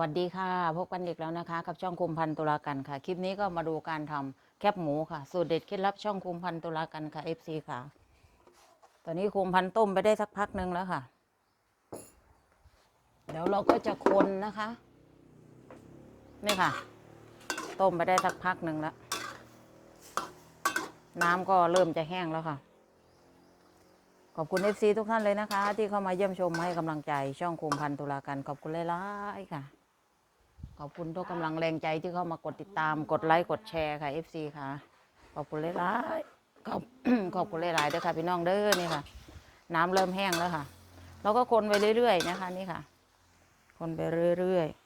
วัสดีค่ะ พบกันอีกแล้วนะคะ กับช่องคุมพันตุลากันค่ะ คลิปนี้ก็มาดูการทำแคบหมูค่ะ สูตรเด็ดเคล็ดลับช่องคุมพันตุลากันค่ะ FC ค่ะ ตอนนี้คุมพันต้มไปได้สักพักหนึ่งแล้วค่ะ เดี๋ยวเราก็จะคนนะคะ นี่ค่ะ ต้มไปได้สักพักหนึ่งแล้ว น้ำก็เริ่มจะแห้งแล้วค่ะ ขอบคุณ FC ทุกท่านเลยนะคะ ที่เข้ามาเยี่ยมชมให้กำลังใจช่องคุมพันตุลากันขอบคุณหลายๆค่ะ อบคุณทุกกำลังแรงใจที่เข้ามากดติดตาม กดไลค์ กดแชร์ค่ะ FC ค่ะ ขอบคุณหลายๆขอบขอบคุณหลายๆด้วยค่ะ พี่น้องเด้อนี่ค่ะ น้ำเริ่มแห้งแล้วค่ะ เราก็คนไปเรื่อยๆนะคะ นี่ค่ะ คนไปเรื่อยๆ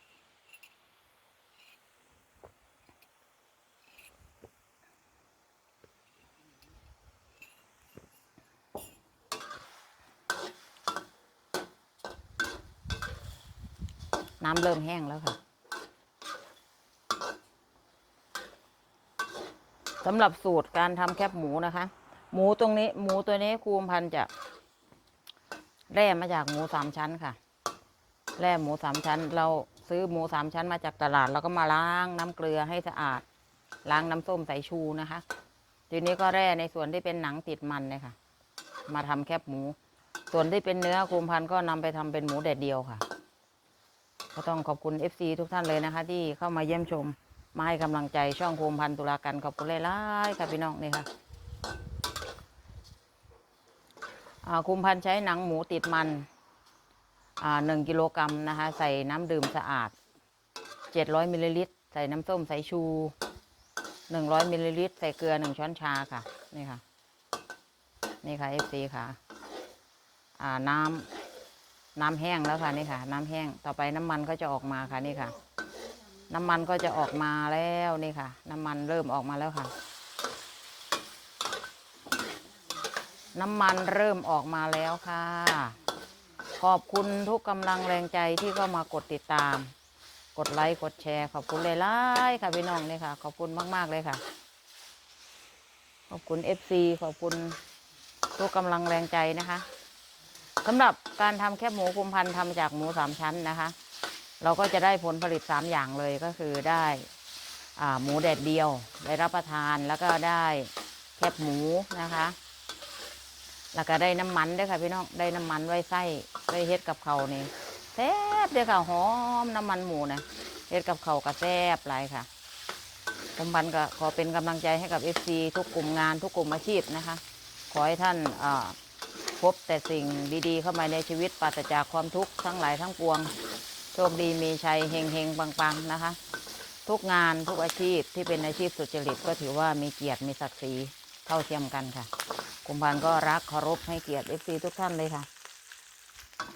น้ำเริ่มแห้งแล้วค่ะ สำหรับสูตรการทำแคบหมูนะคะ หมูตรงนี้ หมูตัวนี้ครูมพันจะแร่มาจากหมูสามชั้นค่ะ แร่หมูสามชั้น เราซื้อหมูสามชั้นมาจากตลาด แล้วก็มาล้างน้ำเกลือให้สะอาด ล้างน้ำส้มสายชูนะคะ ทีนี้ก็แร่ในส่วนที่เป็นหนังติดมันเนี่ยค่ะ มาทำแคบหมู ส่วนที่เป็นเนื้อครูมพันก็นำไปทำเป็นหมูแดดเดียวค่ะ ก็ต้องขอบคุณ FC ทุกท่านเลยนะคะ ที่เข้ามาเยี่ยมชม มาให้กำลังใจช่องโคมพันตุลากันขอบคุณหลายๆค่ะพี่น้องนี่ค่ะคุมพันธ์ใช้หนังหมูติดมันหนึ่งกิโลกรัมนะคะ ใส่น้ำดื่มสะอาดเจ็ดร้อยมิลลิลิตร ใส่น้ำส้มสายชูหนึ่งร้อยมิลลิลิตร ใส่เกลือหนึ่งช้อนชาค่ะ นี่ค่ะ นี่ค่ะเอฟซีค่ะ อ่าน้ำน้ำแห้งแล้วค่ะ นี่ค่ะ น้ำแห้ง ต่อไปน้ำมันก็จะออกมาค่ะ นี่ค่ะ น้ำมันก็จะออกมาแล้วนี่ค่ะ น้ำมันเริ่มออกมาแล้วค่ะ น้ำมันเริ่มออกมาแล้วค่ะ ขอบคุณทุกกำลังแรงใจที่เข้ามากดติดตาม กดไลค์กดแชร์ขอบคุณหลายๆค่ะพี่น้องนี่ค่ะ ขอบคุณมากๆเลยค่ะ ขอบคุณเอฟซีขอบคุณทุกกำลังแรงใจนะคะสำหรับการทำแคบหมูคุมพันธ์ทำจากหมูสามชั้นนะคะ เราก็จะได้ผลผลิตสามอย่างเลยก็คือได้หมูแดดเดียวได้รับประทานแล้วก็ได้แคบหมูนะคะ แล้วก็ได้น้ำมันด้วยค่ะพี่น้องได้น้ำมันไว้ไส้ไว้เฮ็ดกับเขานี่แซ่บด้อค่ะหอมน้ำมันหมูนะเฮ็ดกับเขาก็แซ่บหลายค่ะผมพันก็ขอเป็นกำลังใจให้กับ FC ทุกกลุ่มงานทุกกลุ่มอาชีพนะคะ ขอให้ท่านพบแต่สิ่งดีๆ เข้ามาในชีวิตปราศจากความทุกข์ทั้งหลายทั้งปวง โชคดีมีชัยเฮงเฮงปังปังๆนะคะ ทุกงานทุกอาชีพที่เป็นอาชีพสุจริตก็ถือว่ามีเกียรติมีศักดิ์ศรีเท่าเทียมกันค่ะกุมภานก็รักเคารพให้เกียรติเอฟซีทุกท่านเลยค่ะ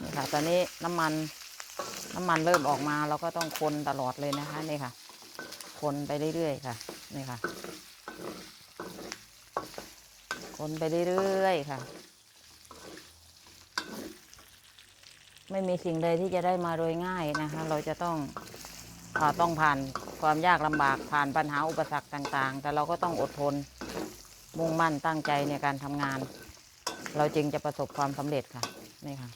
นี่ค่ะตอนนี้น้ำมันน้ำมันเริ่มออกมาเราก็ต้องคนตลอดเลยนะคะนี่ค่ะ คนไปเรื่อยๆค่ะนี่ค่ะ คนไปเรื่อยๆค่ะ ไม่มีสิ่งใดที่จะได้มาโดยง่ายนะคะ เราจะต้องอต้องผ่านความยากลำบากผ่านปัญหาอุปสรรคต่างๆ แต่เราก็ต้องอดทนมุ่งมั่นตั้งใจในการทำงาน เราจึงจะประสบความสำเร็จค่ะนี่ค่ะ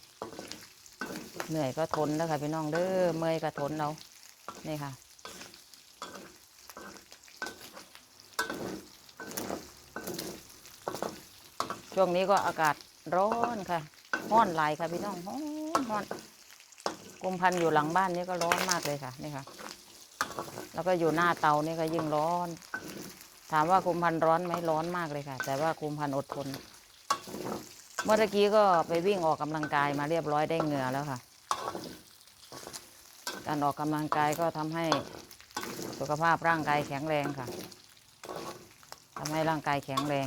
เหนื่อยก็ทนแล้วค่ะพี่น้องเด้อเมื่อยก็ทนเรานี่ค่ะช่วงนี้ก็อากาศร้อนค่ะร้อนหลายค่ะพี่น้องร้อน ร้อนกุมพันอยู่หลังบ้านนี่ก็ร้อนมากเลยค่ะนี่ค่ะ แล้วก็อยู่หน้าเตานี่ก็ยิ่งร้อน ถามว่ากุมพันร้อนไหมร้อนมากเลยค่ะ แต่ว่ากุมพันอดทน เมื่อกี้ก็ไปวิ่งออกกำลังกายมาเรียบร้อยได้เหงื่อแล้วค่ะ การออกกำลังกายก็ทำให้สุขภาพร่างกายแข็งแรงค่ะทำให้ร่างกายแข็งแรง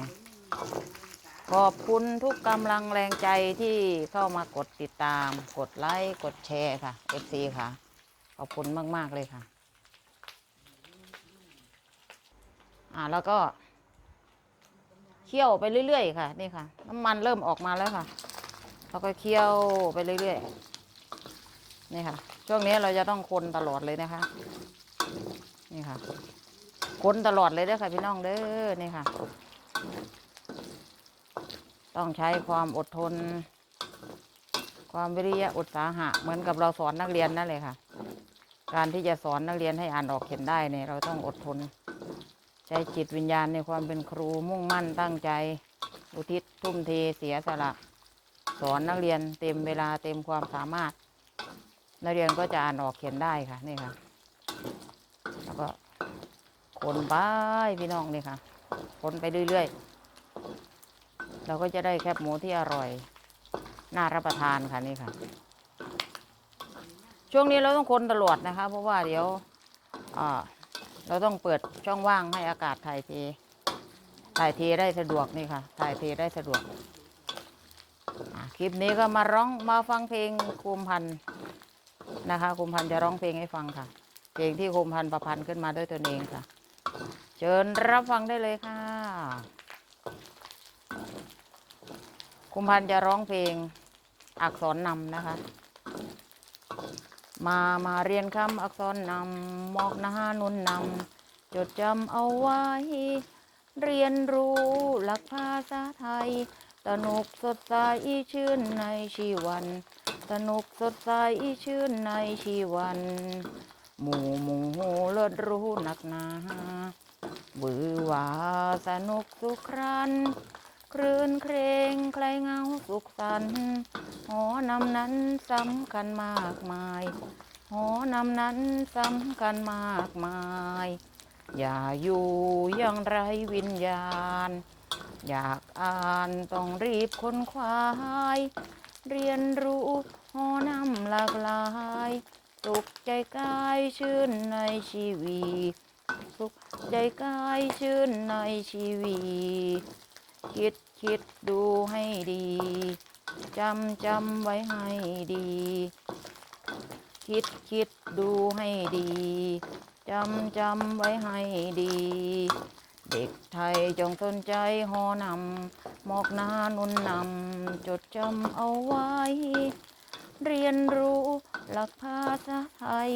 ขอบคุณทุกกำลังแรงใจที่เข้ามากดติดตาม กดไลค์กดแชร์ค่ะ FC ค่ะ ขอบคุณมาก ๆ เลยค่ะ อ่าแล้วก็เคี่ยวไปเรื่อยๆค่ะนี่ค่ะ น้ำมันเริ่มออกมาแล้วค่ะ แล้วก็เคี่ยวไปเรื่อยๆนี่ค่ะ ช่วงนี้เราจะต้องคนตลอดเลยนะคะ นี่ค่ะ คนตลอดเลยเด้อค่ะพี่น้องเด้อนี่ค่ะ ต้องใช้ความอดทน ความวิริยะอุตสาหะ เหมือนกับเราสอนนักเรียนนั่นเลยค่ะ การที่จะสอนนักเรียนให้อ่านออกเขียนได้เนี่ยเราต้องอดทน ใช้จิตวิญญาณในความเป็นครูมุ่งมั่นตั้งใจ อุทิศทุ่มเทเสียสละ สอนนักเรียนเต็มเวลาเต็มความสามารถ นักเรียนก็จะอ่านออกเขียนได้ค่ะนี่ค่ะ แล้วก็คนไปพี่น้องนี่ค่ะคนไปเรื่อยๆ เราก็จะได้แคบหมูที่อร่อย น่ารับประทานค่ะนี่ค่ะ ช่วงนี้เราต้องคนตลอดนะคะ เพราะว่าเดี๋ยวเราต้องเปิดช่องว่างให้อากาศถ่ายเทถ่ายเทได้สะดวกนี่ค่ะถ่ายเทได้สะดวกคลิปนี้ก็มาร้องมาฟังเพลงคุมพันนะคะคุมพันจะร้องเพลงให้ฟังค่ะ เพลงที่คุมพันประพันธ์ขึ้นมาด้วยตนเองค่ะ เชิญรับฟังได้เลยค่ะ คุมพันธ์จะร้องเพลงอักษรนำนะคะ มามาเรียนคำอักษรนำมอกหน้านุนนำจดจำเอาไว้ เรียนรู้หลักภาษาไทย สนุกสดใสชื่นในชีวัน สนุกสดใสชื่นในชีวัน หมู่หมู่เลิศรู้หนักหนาบือหว่าสนุกสุขครัน ครื่นเครงใครเงาสุขสันต์หอนำนั้นสำคัญมากมาย หอนำนั้นสำคัญมากมาย อย่าอยู่อยังไรวิญญาณ อยากอ่านต้องรีบค้นควายเรียนรู้หอนำหลากหลาย สุขใจกายชื่นในชีวีสุขใจกายชื่นในชีวี คิดคิดดูให้ดี จำจำไว้ให้ดี คิดคิดดูให้ดี จำจำไว้ให้ดี เด็กไทยจงสนใจหอนำมอกหนานุนนำจดจำเอาไว้ เรียนรู้หลักภาษาไทย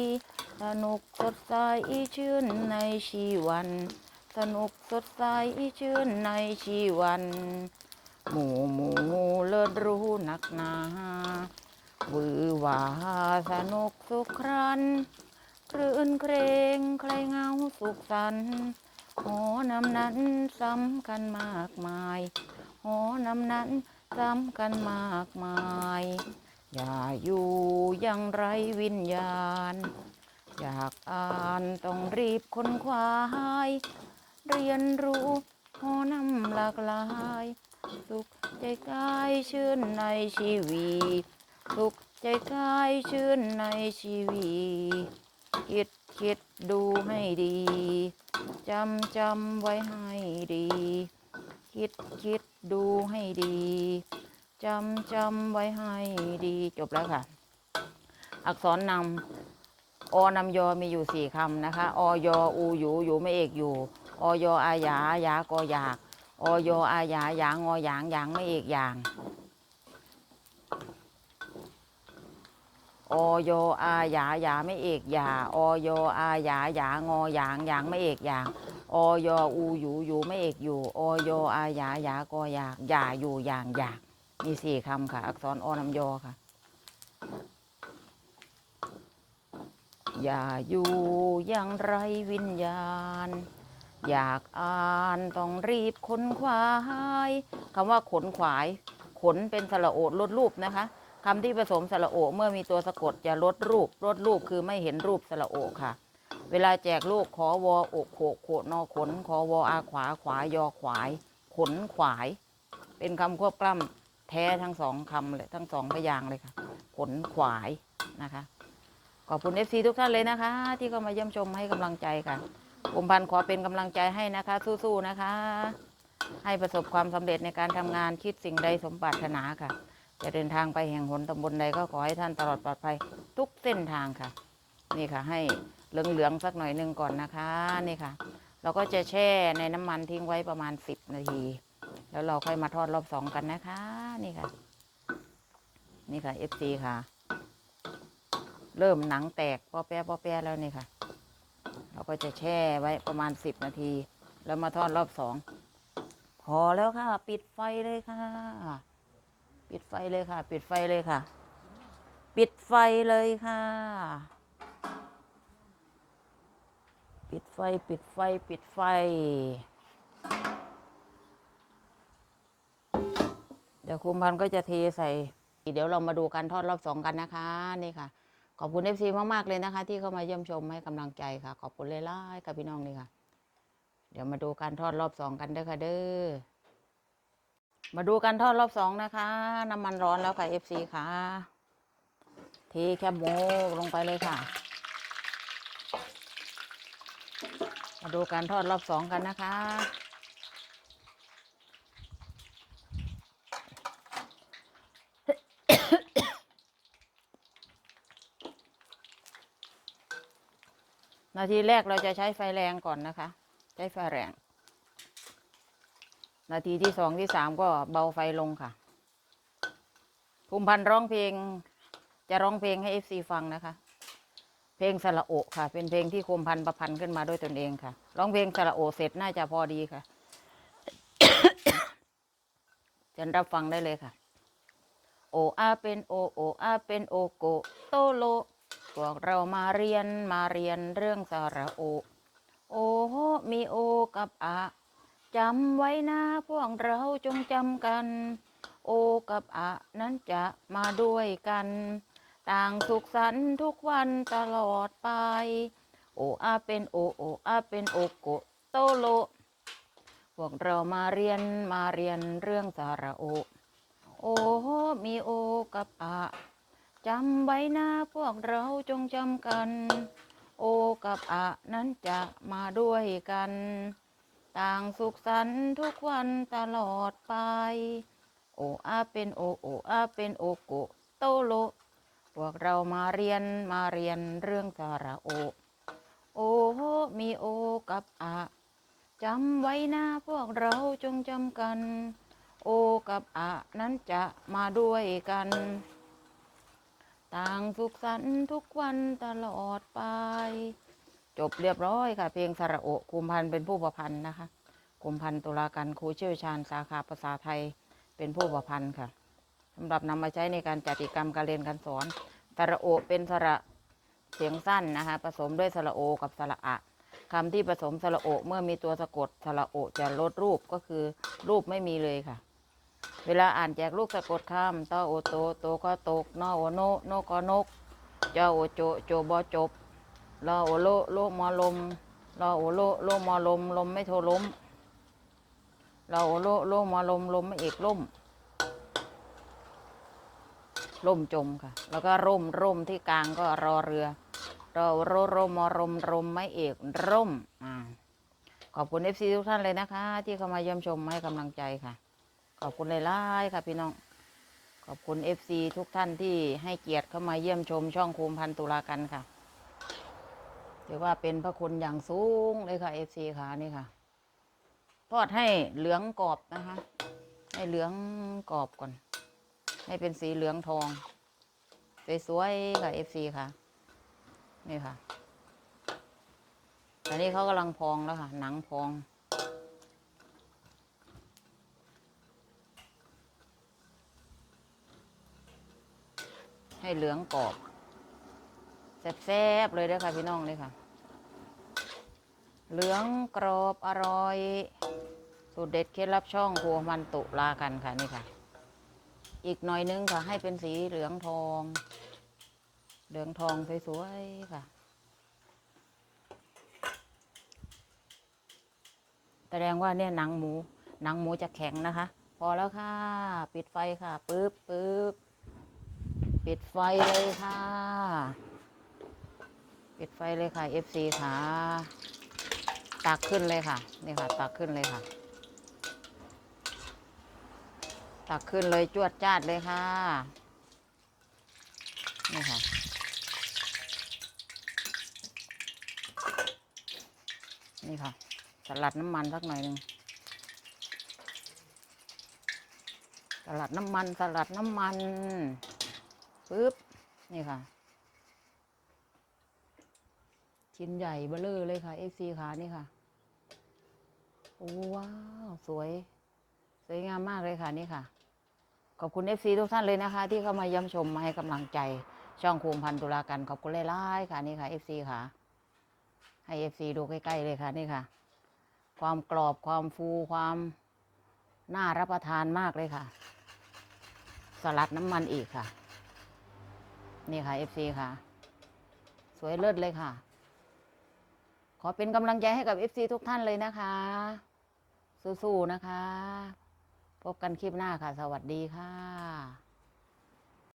สนุกสดใสชื่นในชีวัน สนุกสดใสชื่นในชีวัน หมู่หมู่เลิศรู้หนักหนาวือวาสนุกสุขครันครื่นเครงใครเงาสุขสันหอนำนั้นสำคัญมากมายหอนำนั้นสำคัญมากมาย อย่าอยู่ยังไรวิญญาณ อยากอ่านต้องรีบค้นคว้าย เรียนรู้หอนำหลากหลาย สุขใจกายชื่นในชีวีสุขใจกายชื่นในชีวีคิดคิดดูให้ดีจำจำไว้ให้ดี คิดคิดดูให้ดีจำจำไว้ให้ดีจบแล้วค่ะ อักษรนำอนำยอมีอยู่สี่คำนะคะ อยอูอยู่อยู่ไม่เอกอยู่ อยอาหยาหยากออยากอยอาหยาหยางอหยางหยางไม่เอกอย่างออยอาหยาหยาไม่เอกหยาออยอาหยาหยางอหยางหยางไม่เอกอย่างออยอูอยู่อยู่ไม่เอกอยู่ออยอาหยาหยากออยากหยาอยู่อย่างอยากมีสี่คำค่ะ อักษรอนำยอค่ะอย่าอยู่อยังไรวิญญาณ อยากอ่านต้องรีบค้นควายคำว่าขนขวาย ขนเป็นสระโอดลดรูปนะคะคำที่ผสมสระโอเมื่อมีตัวสะกดจะลดรูปลดรูปคือไม่เห็นรูปสระโอค่ะ เวลาแจกลูกขอวออกโขโขนอขน ขอวออาขวาขวายอขวาย ขนขวาย เป็นคำควบกล้ำแท้ทั้งสองคำเลยทั้งสองพยางค์เลยค่ะ ขนขวายนะคะ ขอบคุณเอฟซีทุกท่านเลยนะคะ ที่เข้ามาเยี่ยมชมให้กำลังใจค่ะ ผมพันธ์ขอเป็นกำลังใจให้นะคะ สู้ๆนะคะ ให้ประสบความสำเร็จในการทำงานคิดสิ่งใดสมปรารถนาค่ะ จะเดินทางไปแห่งหนตำบลใดก็ขอให้ท่านตลอดปลอดภัยทุกเส้นทางค่ะ นี่ค่ะ ให้เหลืองๆสักหน่อยหนึ่งก่อนนะคะนี่ค่ะ เราก็จะแช่ในน้ำมันทิ้งไว้ประมาณ 10 นาที แล้วเราค่อยมาทอดรอบสองกันนะคะ นี่ค่ะ นี่ค่ะ FC ค่ะ เริ่มหนังแตกปอแปะปอแปะแล้วนี่ค่ะ เราก็จะแช่ไว้ประมาณ10นาที แล้วมาทอดรอบสองพอแล้วค่ะ ปิดไฟเลยค่ะ ปิดไฟเลยค่ะ ปิดไฟเลยค่ะ ปิดไฟเลยค่ะ ปิดไฟปิดไฟปิดไฟ เดี๋ยวคุมพันก็จะเทใส่ เดี๋ยวเรามาดูการทอดรอบสองกันนะคะ นี่ค่ะ ขอบคุณเอฟซีมากๆเลยนะคะ ที่เข้ามาเยี่ยมชมให้กำลังใจค่ะ ขอบคุณเลยล่ายๆค่ะพี่น้องนี่ค่ะ เดี๋ยวมาดูการทอดรอบสองกันเด้อค่ะเด้อมาดูการทอดรอบสองนะคะ น้ำมันร้อนแล้วค่ะเอฟซีค่ะเทแคบหมูลงไปเลยค่ะ มาดูการทอดรอบสองกันนะคะ นาทีแรกเราจะใช้ไฟแรงก่อนนะคะ ใช้ไฟแรง นาทีที่สองที่สามก็เบาไฟลงค่ะภูมิพันธ์ร้องเพลง จะร้องเพลงให้เอฟซีฟังนะคะ เพลงสระโอค่ะ เป็นเพลงที่คุมพันธ์ประพันธ์ขึ้นมาด้วยตนเองค่ะ ร้องเพลงสระโอเสร็จน่าจะพอดีค่ะเชิญรับฟังได้เลยค่ะ โออาเป็นโอโออาเป็นโอโกโตโล พวกเรามาเรียนมาเรียนเรื่องสระโอ โอโหมีโอกับอะจำไว้นะพวกเราจงจำกัน โอกับอะนั้นจะมาด้วยกัน ต่างสุขสันต์ทุกวันตลอดไป โออาเป็นโอโออาเป็นโอโกโตโล พวกเรามาเรียนมาเรียนเรื่องสระโอ โอโหมีโอกับอะ จำไว้นะพวกเราจงจำกัน โอกับอะนั้นจะมาด้วยกัน ต่างสุขสันต์ทุกวันตลอดไป โออาเป็นโอโออาเป็นโอโกโตโล พวกเรามาเรียนมาเรียนเรื่องสระโอ โอโหมีโอกับอะจำไว้นะพวกเราจงจำกัน โอกับอะนั้นจะมาด้วยกัน ต่างสุขสันต์ทุกวันตลอดไป จบเรียบร้อยค่ะ เพลงสระโอคุมพันธ์เป็นผู้ประพันธ์นะคะคุมพันธ์ตุลาการครูเชี่ยวชาญสาขาภาษาไทยเป็นผู้ประพันธ์ค่ะสำหรับนำมาใช้ในการจัดกิจกรรมการเรียนการสอนสระโอเป็นสระเสียงสั้นนะคะผสมด้วยสระโอกับสระอะคำที่ผสมสระโอเมื่อมีตัวสะกดสระโอจะลดรูปก็คือรูปไม่มีเลยค่ะ เวลาอ่านแจกลูกสะกดคำตอโอโตโตก็ตกนอโอโนโนก็นกจอโอโจโจบอจบลอโอโลโลมอลมลอโอโลโลมอลมลมไม่โทล้มลอโอโลโลมอลมลมไม่เอกล่มล่มจมค่ะ แล้วก็ร่มร่มที่กลางก็รอเรือรอโรโรมอรมรมไม่เอกร่มอ่าขอบคุณเอฟซีทุกท่านเลยนะคะ ที่เข้ามาเยี่ยมชมให้กำลังใจค่ะ ขอบคุณหลายๆค่ะพี่น้อง ขอบคุณ FC ทุกท่านที่ให้เกียรติเข้ามาเยี่ยมชมช่องคุมพันตุลากันค่ะถือว่าเป็นพระคุณอย่างสูงเลยค่ะ FC ค่ะนี่ค่ะ ทอดให้เหลืองกรอบนะคะ ให้เหลืองกรอบก่อน ให้เป็นสีเหลืองทองสวยๆค่ะ FC ค่ะ นี่ค่ะตอนนี้เขากำลังพองแล้วค่ะ หนังพอง ให้เหลืองกรอบแซ่บๆเลยเด้อค่ะพี่น้องเลยค่ะ เหลืองกรอบอร่อย สูตรเด็ดเคล็ดลับช่องครัวมันตุลากันค่ะนี่ค่ะ อีกหน่อยนึงค่ะ ให้เป็นสีเหลืองทอง เหลืองทองสวยๆค่ะแสดงว่าเนี่ยหนังหมู หนังหมูจะแข็งนะคะ พอแล้วค่ะ ปิดไฟค่ะปึ๊บปึ๊บ ปิดไฟเลยค่ะ ปิดไฟเลยค่ะ FC ค่ะตักขึ้นเลยค่ะ นี่ค่ะ ตักขึ้นเลยค่ะ ตักขึ้นเลยจวดจ้าดเลยค่ะ นี่ค่ะ นี่ค่ะ สลัดน้ำมันสักหน่อยหนึ่งสลัดน้ำมันสลัดน้ำมัน ปึ๊บ นี่ค่ะ ชิ้นใหญ่เบ้อเลอเลยค่ะเอฟซีค่ะนี่ค่ะ โอ้ว้าว สวย สวยงามมากเลยค่ะนี่ค่ะ ขอบคุณเอฟซีทุกท่านเลยนะคะ ที่เข้ามายี่ยมชมมาให้กำลังใจช่องคูมพันตุลากันขอบคุณหลายๆค่ะนี่ค่ะเอฟซีค่ะให้ให้เอฟซีดูใกล้ๆเลยค่ะนี่ค่ะ ความกรอบความฟูความน่ารับประทานมากเลยค่ะ สลัดน้ำมันอีกค่ะ นี่ค่ะเอฟซีค่ะ สวยเลิศเลยค่ะ ขอเป็นกำลังใจให้กับเอฟซีทุกท่านเลยนะคะ สู้ๆนะคะ พบกันคลิปหน้าค่ะ สวัสดีค่ะ